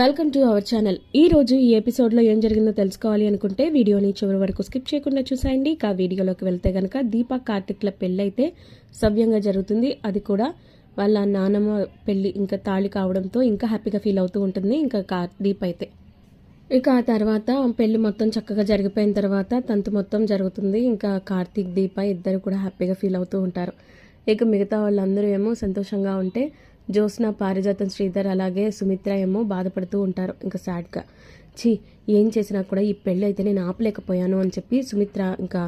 Welcome to our channel. ఈ రోజు ఈ ఎపిసోడ్లో ఏం జరిగిందో తెలుసుకోవాలి అనుకుంటే వీడియోని చివరి వరకు స్కిప్ చేయకుండా చూసేయండి. ఇక వీడియోలోకి వెళ్తే గనక దీపా కార్తిక్ల పెళ్ళైతే సవ్యంగా జరుగుతుంది. అది కూడా వాళ్ళ నానమ్మ పెళ్ళి ఇంకా తాళి కావడంతో ఇంకా హ్యాపీగా ఫీల్ అవుతూ ఉంటుంది. ఇంకా కా దీప అయితే. ఇక ఆ తర్వాత పెళ్ళి మొత్తం చక్కగా జరిగిపోయిన తర్వాత తంతు మొత్తం జరుగుతుంది. ఇంకా కార్తీక్ దీప ఇద్దరు కూడా హ్యాపీగా ఫీల్ అవుతూ ఉంటారు. ఇక మిగతా వాళ్ళందరూ ఏమో సంతోషంగా ఉంటే జ్యోత్స్న పారిజాతం శ్రీధర్ అలాగే సుమిత్ర ఏమో బాధపడుతూ ఉంటారు. ఇంకా సాడ్గా ఛీ ఏం చేసినా కూడా ఈ పెళ్ళి అయితే నేను ఆపలేకపోయాను అని చెప్పి సుమిత్ర ఇంకా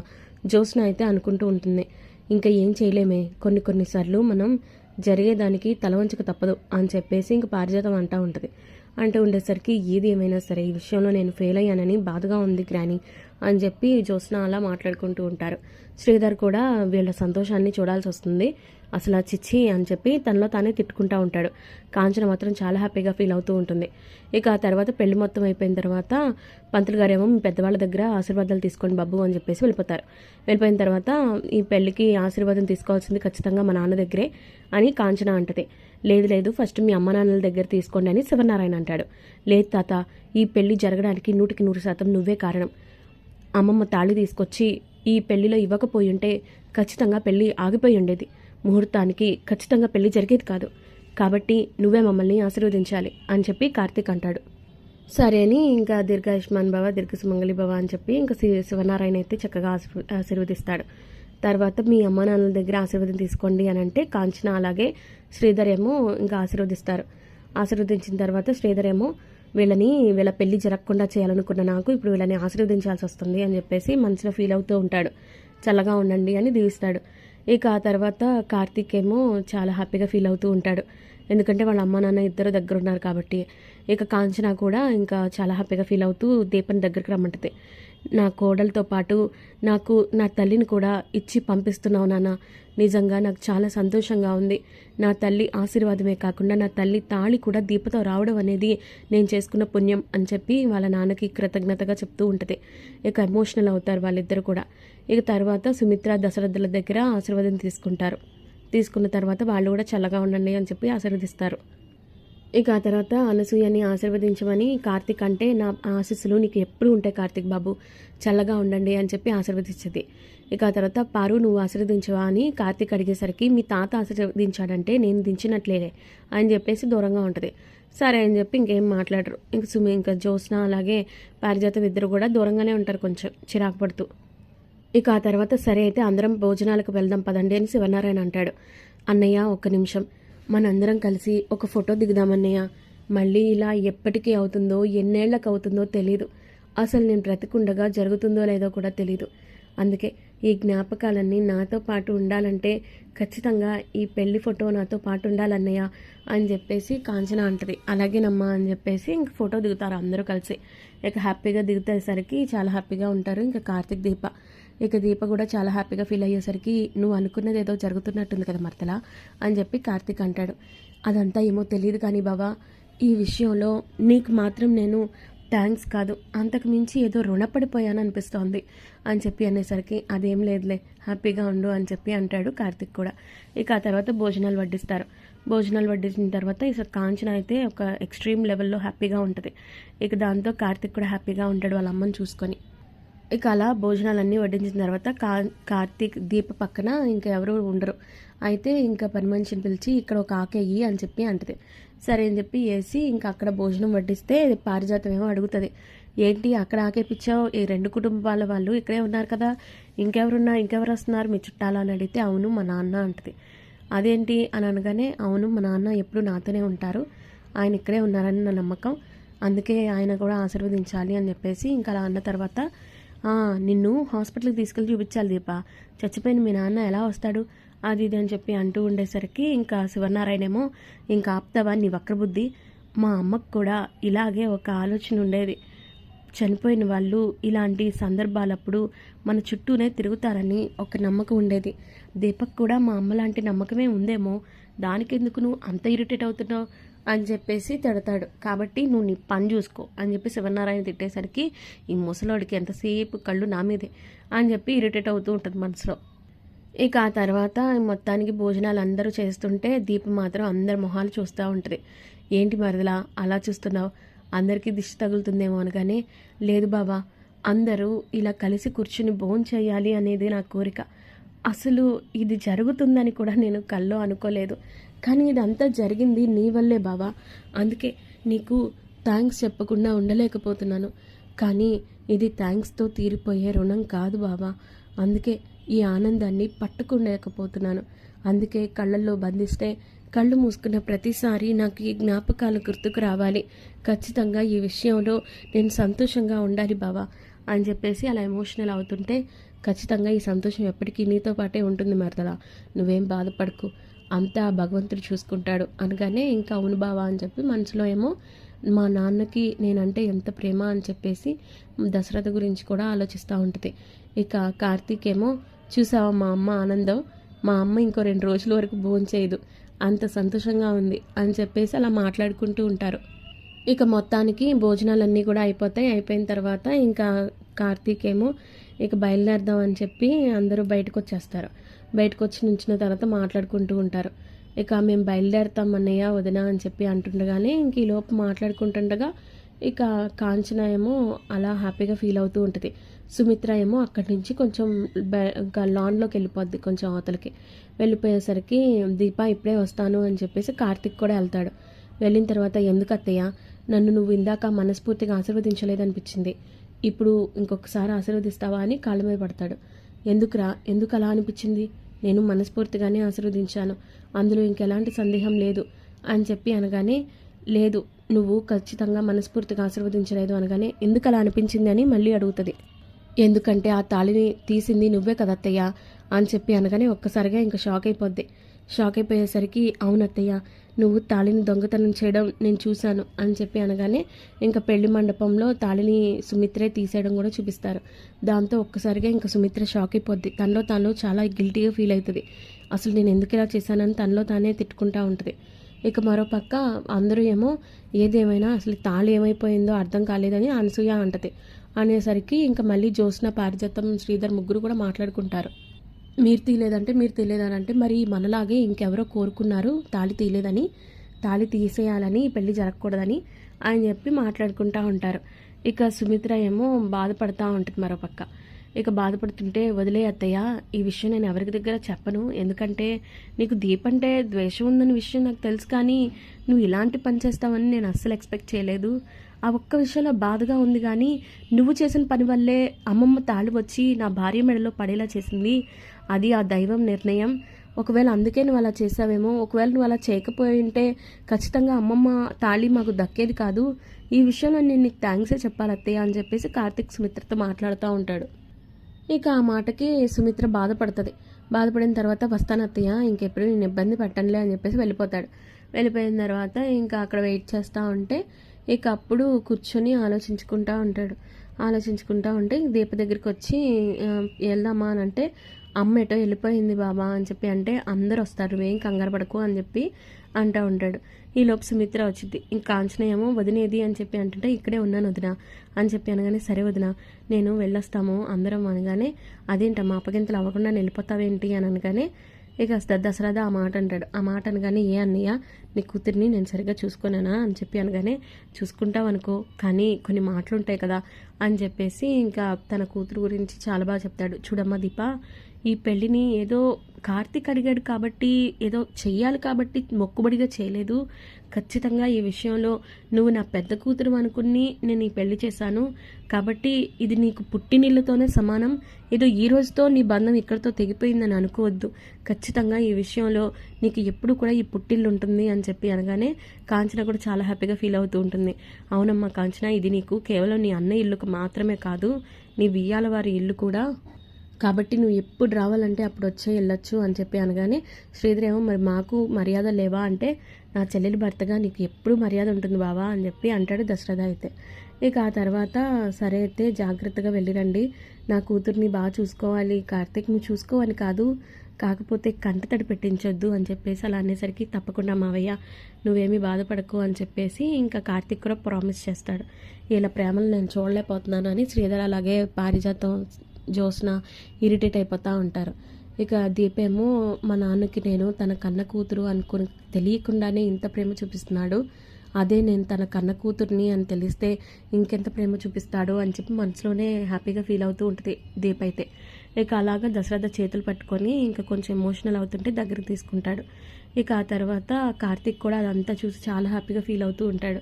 జ్యోత్స్న అయితే అనుకుంటూ ఉంటుంది. ఇంకా ఏం చేయలేమే. కొన్ని కొన్నిసార్లు మనం జరిగేదానికి తలవంచక తప్పదు అని చెప్పేసి ఇంక పారిజాతం అంటూ ఉంటుంది. అంటూ ఉండేసరికి ఏది ఏమైనా సరే ఈ విషయంలో నేను ఫెయిల్ అయ్యానని బాధగా ఉంది గ్రాని అని చెప్పి జ్యోత్స్న అలా మాట్లాడుకుంటూ ఉంటారు. శ్రీధర్ కూడా వీళ్ళ సంతోషాన్ని చూడాల్సి వస్తుంది. అసలు ఆ చిచ్చి అని చెప్పి తనలో తానే తిట్టుకుంటూ ఉంటాడు. కాంచన మాత్రం చాలా హ్యాపీగా ఫీల్ అవుతూ ఉంటుంది. ఇక ఆ తర్వాత పెళ్ళి మొత్తం అయిపోయిన తర్వాత పంతులు గారేమో మీ పెద్దవాళ్ళ దగ్గర ఆశీర్వాదాలు తీసుకోండి బాబు అని చెప్పేసి వెళ్ళిపోతారు. వెళ్ళిపోయిన తర్వాత ఈ పెళ్ళికి ఆశీర్వాదం తీసుకోవాల్సింది ఖచ్చితంగా మా నాన్న దగ్గరే అని కాంచన అంటది. లేదు లేదు ఫస్ట్ మీ అమ్మ నాన్నల దగ్గర తీసుకోండి అని శివనారాయణ అంటాడు. లేదు తాత ఈ పెళ్ళి జరగడానికి నూటికి నూరు శాతం నువ్వే కారణం. అమ్మమ్మ తాళి తీసుకొచ్చి ఈ పెళ్ళిలో ఇవ్వకపోయి ఉంటే ఖచ్చితంగా పెళ్ళి ఆగిపోయి ఉండేది. ముహూర్తానికి ఖచ్చితంగా పెళ్ళి జరిగేది కాదు. కాబట్టి నువ్వే మమ్మల్ని ఆశీర్వదించాలి అని చెప్పి కార్తీక్ అంటాడు. సరే అని ఇంకా దీర్ఘాయుష్మాన్ బావ దీర్ఘ సుమంగళి భవ అని చెప్పి ఇంకా శ్రీ శివనారాయణ అయితే చక్కగా ఆశీర్వదిస్తాడు. తర్వాత మీ అమ్మ నాన్నల దగ్గర ఆశీర్వాదం తీసుకోండి అని అంటే కాంచన అలాగే శ్రీధర్ ఏమో ఇంకా ఆశీర్వదిస్తారు. ఆశీర్వదించిన తర్వాత శ్రీధర్ ఏమో వీళ్ళని వీళ్ళ పెళ్ళి జరగకుండా చేయాలనుకున్న నాకు ఇప్పుడు వీళ్ళని ఆశీర్వదించాల్సి వస్తుంది అని చెప్పేసి మనసులో ఫీల్ అవుతూ ఉంటాడు. చల్లగా ఉండండి అని దీవిస్తాడు ఇక ఆ తర్వాత కార్తీక్ ఏమో చాలా హ్యాపీగా ఫీల్ అవుతూ ఉంటాడు. ఎందుకంటే వాళ్ళ అమ్మ నాన్న ఇద్దరు దగ్గర ఉన్నారు కాబట్టి. ఇక కాంచన కూడా ఇంకా చాలా హ్యాపీగా ఫీల్ అవుతూ దీపన్ దగ్గరికి రమ్మంటది. నా కోడలతో పాటు నాకు నా తల్లిని కూడా ఇచ్చి పంపిస్తున్నావు నాన్న. నిజంగా నాకు చాలా సంతోషంగా ఉంది. నా తల్లి ఆశీర్వాదమే కాకుండా నా తల్లి తాళి కూడా దీపతో రావడం అనేది నేను చేసుకున్న పుణ్యం అని చెప్పి వాళ్ళ నాన్నకి కృతజ్ఞతగా చెప్తూ ఉంటుంది. ఇక ఎమోషనల్ అవుతారు వాళ్ళిద్దరు కూడా. ఇక తర్వాత సుమిత్ర దశరథుల దగ్గర ఆశీర్వాదం తీసుకుంటారు. తీసుకున్న తర్వాత వాళ్ళు కూడా చల్లగా ఉండండి అని చెప్పి ఆశీర్వదిస్తారు. ఇక ఆ తర్వాత అనసూయని ఆశీర్వదించమని కార్తిక్ అంటే నా ఆశీస్సులు నీకు ఎప్పుడు ఉంటాయి కార్తిక్ బాబు. చల్లగా ఉండండి అని చెప్పి ఆశీర్వదించింది. ఇక ఆ తర్వాత పారు నువ్వు ఆశీర్వదించవా అని కార్తిక్ అడిగేసరికి మీ తాత ఆశీర్వదించాడంటే నేను దించినట్లేదే అని చెప్పేసి దూరంగా ఉంటుంది. సరే అని చెప్పి ఇంకేం మాట్లాడరు. ఇంక సుమి ఇంకా జ్యోత్స్న అలాగే పారిజాతం ఇద్దరు కూడా దూరంగానే ఉంటారు కొంచెం చిరాకు పడుతూ. ఇక ఆ తర్వాత సరే అయితే అందరం భోజనాలకు వెళ్దాం పదండి అని శివనారాయణ అంటాడు. అన్నయ్య ఒక్క నిమిషం. మనందరం కలిసి ఒక ఫోటో దిగుదామన్నయ్య. మళ్ళీ ఇలా ఎప్పటికీ అవుతుందో ఎన్నేళ్ళకు అవుతుందో తెలీదు. అసలు నేను బ్రతికుండగా జరుగుతుందో లేదో కూడా తెలీదు. అందుకే ఈ జ్ఞాపకాలన్నీ నాతో పాటు ఉండాలంటే ఖచ్చితంగా ఈ పెళ్ళి ఫోటో నాతో పాటు ఉండాలన్నయ్య అని చెప్పేసి కాంచన అంటది. అలాగేనమ్మా అని చెప్పేసి ఇంక ఫోటో దిగుతారు అందరూ కలిసి. ఇక హ్యాపీగా దిగుతేసరికి చాలా హ్యాపీగా ఉంటారు. ఇంకా కార్తిక్ దీప. ఇక దీప కూడా చాలా హ్యాపీగా ఫీల్ అయ్యేసరికి నువ్వు అనుకున్నది ఏదో జరుగుతున్నట్టుంది కదా మర్తలా అని చెప్పి కార్తీక్ అంటాడు. అదంతా ఏమో తెలియదు కానీ బాబా ఈ విషయంలో నీకు మాత్రం నేను థ్యాంక్స్ కాదు అంతకు మించి ఏదో రుణపడిపోయాను అనిపిస్తోంది అని చెప్పి అనేసరికి అదేం లేదులే హ్యాపీగా ఉండు అని చెప్పి అంటాడు కార్తిక్ కూడా. ఇక ఆ తర్వాత భోజనాలు వడ్డిస్తారు. భోజనాలు వడ్డించిన తర్వాత ఇక కాంచన అయితే ఒక ఎక్స్ట్రీమ్ లెవెల్లో హ్యాపీగా ఉంటుంది. ఇక దాంతో కార్తిక్ కూడా హ్యాపీగా ఉంటాడు వాళ్ళ అమ్మని చూసుకొని. ఇక అలా భోజనాలన్నీ వడ్డించిన తర్వాత కా కార్తీక్ దీప పక్కన ఇంకా ఎవరు ఉండరు. అయితే ఇంకా పని మనిషిని పిలిచి ఇక్కడ ఒక ఆకేయి అని చెప్పి అంటది. సరే అని చెప్పి వేసి ఇంకా అక్కడ భోజనం వడ్డిస్తే పారిజాతం ఏమో అడుగుతుంది. ఏంటి అక్కడ ఆకేపిచ్చావు ఈ రెండు కుటుంబాల వాళ్ళు ఇక్కడే ఉన్నారు కదా. ఇంకెవరున్నా ఇంకెవరు వస్తున్నారు? మీ చుట్టాలు అని అడిగితే అవును మా నాన్న అంటది. అదేంటి? అని అనగానే అవును మా నాన్న ఎప్పుడు నాతోనే ఉంటారు. ఆయన ఇక్కడే ఉన్నారని నా నమ్మకం. అందుకే ఆయన కూడా ఆశీర్వదించాలి అని చెప్పేసి ఇంకా అలా అన్న తర్వాత నిన్ను హాస్పిటల్కి తీసుకెళ్ళి చూపించాలి దీప. చచ్చిపోయిన మీ నాన్న ఎలా వస్తాడు? అది ఇది అని చెప్పి అంటూ ఉండేసరికి ఇంకా శివనారాయణేమో ఇంకా ఆప్తావా నీ వక్రబుద్ధి? మా అమ్మకు కూడా ఇలాగే ఒక ఆలోచన ఉండేది. చనిపోయిన వాళ్ళు ఇలాంటి సందర్భాలప్పుడు మన చుట్టూనే తిరుగుతారని ఒక నమ్మకం ఉండేది. దీపక్ కూడా మా అమ్మ లాంటి నమ్మకమే ఉందేమో? దానికెందుకు నువ్వు అంత ఇరిటేట్ అవుతున్నావు? అని చెప్పేసి తిడతాడు. కాబట్టి నువ్వు నీ పని చూసుకో అని చెప్పి శివనారాయణ తిట్టేసరికి ఈ ముసలోడికి ఎంతసేపు కళ్ళు నా మీదే అని చెప్పి ఇరిటేట్ అవుతూ ఉంటుంది మనసులో. ఇక ఆ తర్వాత మొత్తానికి భోజనాలు అందరూ చేస్తుంటే దీప మాత్రం అందరి మొహాలు చూస్తూ ఉంటుంది. ఏంటి మరదలా అలా చూస్తున్నావు? అందరికీ దిష్టి తగులుతుందేమో అనగానే లేదు బాబా అందరూ ఇలా కలిసి కూర్చుని భోజనం చేయాలి అనేది నా కోరిక. అసలు ఇది జరుగుతుందని కూడా నేను కల్లో అనుకోలేదు. కానీ ఇదంతా జరిగింది నీ వల్లే బావా. అందుకే నీకు థ్యాంక్స్ చెప్పకుండా ఉండలేకపోతున్నాను. కానీ ఇది థ్యాంక్స్తో తీరిపోయే రుణం కాదు బావా. అందుకే ఈ ఆనందాన్ని పట్టుకోలేకపోతున్నాను. అందుకే కళ్ళల్లో బంధిస్తే కళ్ళు మూసుకున్న ప్రతిసారి నాకు ఈ జ్ఞాపకాలు గుర్తుకు రావాలి. ఖచ్చితంగా ఈ విషయంలో నేను సంతోషంగా ఉండాలి బావా అని చెప్పేసి అలా ఎమోషనల్ అవుతుంటే ఖచ్చితంగా ఈ సంతోషం ఎప్పటికీ నీతో పాటే ఉంటుంది మరదలా. నువ్వేం బాధపడకు. అంతా భగవంతుడు చూసుకుంటాడు అనగానే ఇంకా అవును బావా అని చెప్పి మనసులో ఏమో మా నాన్నకి నేనంటే ఎంత ప్రేమ అని చెప్పేసి దశరథ గురించి కూడా ఆలోచిస్తూ ఉంటుంది. ఇక కార్తీక్ ఏమో చూసావా మా అమ్మ ఆనందం? మా అమ్మ ఇంకో రెండు రోజుల వరకు భోంచేయదు. అంత సంతోషంగా ఉంది అని చెప్పేసి అలా మాట్లాడుకుంటూ ఉంటారు. ఇక మొత్తానికి భోజనాలన్నీ కూడా అయిపోతాయి. అయిపోయిన తర్వాత ఇంకా కార్తీక్ ఏమో ఇక బయలుదేరదాం అని చెప్పి అందరూ బయటకు వచ్చేస్తారు బయటకు వచ్చి నుంచిన తర్వాత మాట్లాడుకుంటూ ఉంటారు. ఇక మేము బయలుదేరుతాం అన్నయ్య వదిన అని చెప్పి అంటుండగానే ఇంక ఈ లోపు మాట్లాడుకుంటుండగా ఇక కాంచన ఏమో అలా హ్యాపీగా ఫీల్ అవుతూ ఉంటుంది. సుమిత్ర ఏమో అక్కడి నుంచి కొంచెం ఇంకా లాన్లోకి వెళ్ళిపోద్ది కొంచెం అవతలకి. వెళ్ళిపోయేసరికి దీప ఇప్పుడే వస్తాను అని చెప్పేసి కార్తిక్ కూడా వెళ్తాడు. వెళ్ళిన తర్వాత ఎందుకు అత్తయ్య నన్ను నువ్వు ఇందాక మనస్ఫూర్తిగా ఆశీర్వదించలేదనిపించింది. ఇప్పుడు ఇంకొకసారి ఆశీర్వదిస్తావా అని కాళ్ళ మీద పడతాడు. ఎందుకురా? ఎందుకు అలా అనిపించింది? నేను మనస్ఫూర్తిగానే ఆశీర్వదించాను. అందులో ఇంకెలాంటి సందేహం లేదు అని చెప్పి అనగానే లేదు నువ్వు ఖచ్చితంగా మనస్ఫూర్తిగా ఆశీర్వదించలేదు అనగానే ఎందుకు అలా అనిపించింది అని మళ్ళీ అడుగుతుంది. ఎందుకంటే ఆ తాళిని తీసింది నువ్వే కదా అత్తయ్య అని చెప్పి అనగానే ఒక్కసారిగా ఇంకా షాక్ అయిపోద్ది. షాక్ అయిపోయేసరికి అవునత్తయ్య నువ్వు తాళిని దొంగతనం చేయడం నేను చూశాను అని చెప్పి అనగానే ఇంకా పెళ్ళి మండపంలో తాళిని సుమిత్రే తీసేయడం కూడా చూపిస్తారు. దాంతో ఒక్కసారిగా ఇంకా సుమిత్ర షాక్ అయిపోద్ది. తనలో తాను చాలా గిల్టీగా ఫీల్ అవుతుంది. అసలు నేను ఎందుకు ఇలా చేశానని తనలో తానే తిట్టుకుంటా ఉంటుంది. ఇక మరోపక్క అందరూ ఏమో ఏదేమైనా అసలు తాళి ఏమైపోయిందో అర్థం కాలేదని అనసూయ అంటది. అనేసరికి ఇంకా మళ్ళీ జ్యోత్స్న పారిజాతం శ్రీధర్ ముగ్గురు కూడా మాట్లాడుకుంటారు. మీరు తీయలేదంటే మీరు తీయలేదని అంటే మరి మనలాగే ఇంకెవరో కోరుకున్నారు తాళి తీయలేదని తాళి తీసేయాలని పెళ్ళి జరగకూడదని అని చెప్పి మాట్లాడుకుంటూ ఉంటారు. ఇక సుమిత్ర ఏమో బాధపడతా ఉంటుంది మరోపక్క. ఇక బాధపడుతుంటే వదిలే అత్తయ్య ఈ విషయం నేను ఎవరికి దగ్గర చెప్పను. ఎందుకంటే నీకు దీపంటే ద్వేషం ఉందన్న విషయం నాకు తెలుసు కానీ నువ్వు ఇలాంటి పని చేస్తావని నేను అస్సలు ఎక్స్పెక్ట్ చేయలేదు. ఆ ఒక్క విషయంలో బాధగా ఉంది కానీ నువ్వు చేసిన పని వల్లే అమ్మమ్మ తాళి వచ్చి నా భార్య మెడలో పడేలా చేసింది. అది ఆ దైవం నిర్ణయం. ఒకవేళ అందుకే నువ్వు అలా చేసావేమో ఒకవేళ నువ్వు అలా చేయకపోయి ఉంటే ఖచ్చితంగా అమ్మమ్మ తాళి మాకు దక్కేది కాదు. ఈ విషయంలో నేను నీకు థ్యాంక్సే చెప్పాలి అత్తయ్య అని చెప్పేసి కార్తిక్ సుమిత్రతో మాట్లాడుతూ ఉంటాడు. ఇక ఆ మాటకి సుమిత్ర బాధపడుతుంది. బాధపడిన తర్వాత వస్తాను అత్తయ్య ఇంకెప్పుడు నేను ఇబ్బంది పెట్టనులే అని చెప్పేసి వెళ్ళిపోతాడు. వెళ్ళిపోయిన తర్వాత ఇంకా అక్కడ వెయిట్ చేస్తూ ఉంటే ఇక అప్పుడు కూర్చొని ఆలోచించుకుంటా ఉంటాడు. ఆలోచించుకుంటా ఉంటే దీప దగ్గరికి వచ్చి వెళ్దామా? అని అంటే అమ్మ ఎటో వెళ్ళిపోయింది బాబా అని చెప్పి అంటే అందరు వస్తారు ఏం కంగారు పడకు అని చెప్పి అంటూ ఉంటాడు. ఈ లోపు సుమిత్ర వచ్చింది ఇంకా కాంచన ఏమో వదినేది? అని చెప్పి అంటుంటే ఇక్కడే ఉన్నాను వదిన అని చెప్పి అనగానే సరే వదిన నేను వెళ్ళొస్తాము అందరం అనగానే అదేంటమ్మా అప్పగింతలు అవ్వకుండా వెళ్ళిపోతావేంటి? అని అనగానే ఇక దసరాదా ఆ మాట అంటాడు. ఆ మాట అనగానే ఏ అన్నయ్య నీ కూతురిని నేను సరిగ్గా చూసుకోనానా? అని చెప్పి అనగానే చూసుకుంటావు అనుకో కానీ కొన్ని మాటలు ఉంటాయి కదా? అని చెప్పేసి ఇంకా తన కూతురు గురించి చాలా బాగా చెప్తాడు. చూడమ్మా దీప ఈ పెళ్ళిని ఏదో కార్తీక్ అడిగాడు కాబట్టి ఏదో చెయ్యాలి కాబట్టి మొక్కుబడిగా చేయలేదు. ఖచ్చితంగా ఈ విషయంలో నువ్వు నా పెద్ద కూతురు అనుకుని నేను ఈ పెళ్ళి చేశాను. కాబట్టి ఇది నీకు పుట్టినిళ్ళతోనే సమానం. ఏదో ఈ రోజుతో నీ బంధం ఇక్కడితో తెగిపోయిందని అనుకోవద్దు. ఖచ్చితంగా ఈ విషయంలో నీకు ఎప్పుడు కూడా ఈ పుట్టిల్లు ఉంటుంది అని చెప్పి అనగానే కాంచన కూడా చాలా హ్యాపీగా ఫీల్ అవుతూ ఉంటుంది. అవునమ్మా కాంచన ఇది నీకు కేవలం నీ అన్న ఇల్లుకు మాత్రమే కాదు నీ బియ్యాల వారి ఇల్లు కూడా. కాబట్టి నువ్వు ఎప్పుడు రావాలంటే అప్పుడు వచ్చే వెళ్ళొచ్చు అని చెప్పి అనగానే శ్రీధర్ ఏమో మరి మాకు మర్యాద లేవా అంటే నా చెల్లెలి భర్తగా నీకు ఎప్పుడు మర్యాద ఉంటుంది బావా? అని చెప్పి అంటాడు దశరథ అయితే. ఇక ఆ తర్వాత సరే అయితే జాగ్రత్తగా వెళ్ళిరండి. నా కూతుర్ని బాగా చూసుకోవాలి. కార్తీక్ని చూసుకోవాలి కాదు. కాకపోతే కంటతడి పెట్టించొద్దు అని చెప్పేసి అలా అనేసరికి తప్పకుండా మావయ్య నువ్వేమీ బాధపడకు అని చెప్పేసి ఇంకా కార్తీక్ కూడా ప్రామిస్ చేస్తాడు. ఇలా ప్రేమలు నేను చూడలేకపోతున్నాను అని శ్రీధర్ అలాగే పారిజాతం జ్యోత్స్న ఇరిటేట్ అయిపోతూ ఉంటారు. ఇక దీపేమో మా నాన్నకి నేను తన కన్న కూతురు అనుకుని తెలియకుండానే ఇంత ప్రేమ చూపిస్తున్నాడు. అదే నేను తన కన్న కూతుర్ని అని తెలిస్తే ఇంకెంత ప్రేమ చూపిస్తాడో అని చెప్పి మనసులోనే హ్యాపీగా ఫీల్ అవుతూ ఉంటుంది దీప్ అయితే. ఇక అలాగా దశరథ చేతులు పట్టుకొని ఇంకా కొంచెం ఎమోషనల్ అవుతుంటే దగ్గరికి తీసుకుంటాడు. ఇక ఆ తర్వాత కార్తీక్ కూడా అదంతా చూసి చాలా హ్యాపీగా ఫీల్ అవుతూ ఉంటాడు.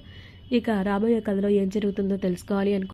ఇక రాబోయే కథలో ఏం జరుగుతుందో తెలుసుకోవాలి అనుకు